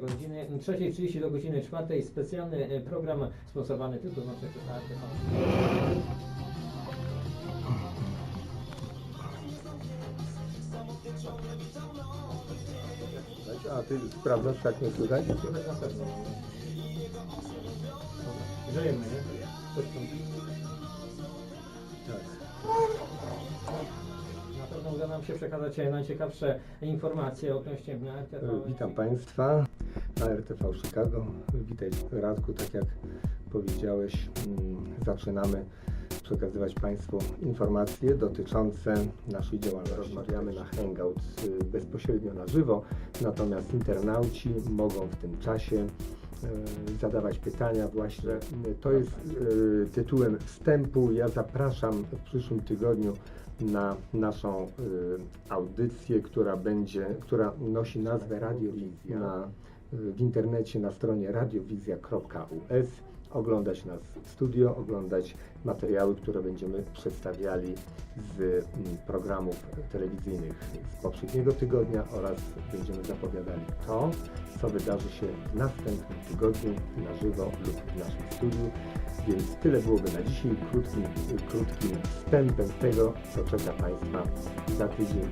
Godziny 3.30 do godziny 4 specjalny e, program sponsorowany tylko i wyłącznie przez ARTV. A ty sprawdzasz, tak nie słychać? Słychać na pewno. Żyjemy, nie? Coś tam. Tak. Na pewno uda nam się przekazać najciekawsze informacje odnośnie RTV. E, Witam Państwa na RTV Chicago. Witaj Radku, tak jak powiedziałeś, mm, zaczynamy przekazywać Państwu informacje dotyczące naszej działalności. Rozmawiamy na Hangout bezpośrednio na żywo, natomiast internauci mogą w tym czasie e, zadawać pytania właśnie. To jest e, tytułem wstępu. Ja zapraszam w przyszłym tygodniu na naszą e, audycję, która będzie, która nosi nazwę Radiowizja na, w internecie na stronie radiowizja.us oglądać nas w studio, oglądać materiały, które będziemy przedstawiali z mm, programów telewizyjnych z poprzedniego tygodnia oraz będziemy zapowiadali to, co wydarzy się w następnym tygodniu na żywo lub w naszym studiu. Więc tyle byłoby na dzisiaj, krótkim, krótkim wstępem tego, co czeka Państwa za tydzień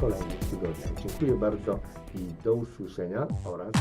kolejnych tygodniach. Dziękuję bardzo i do usłyszenia oraz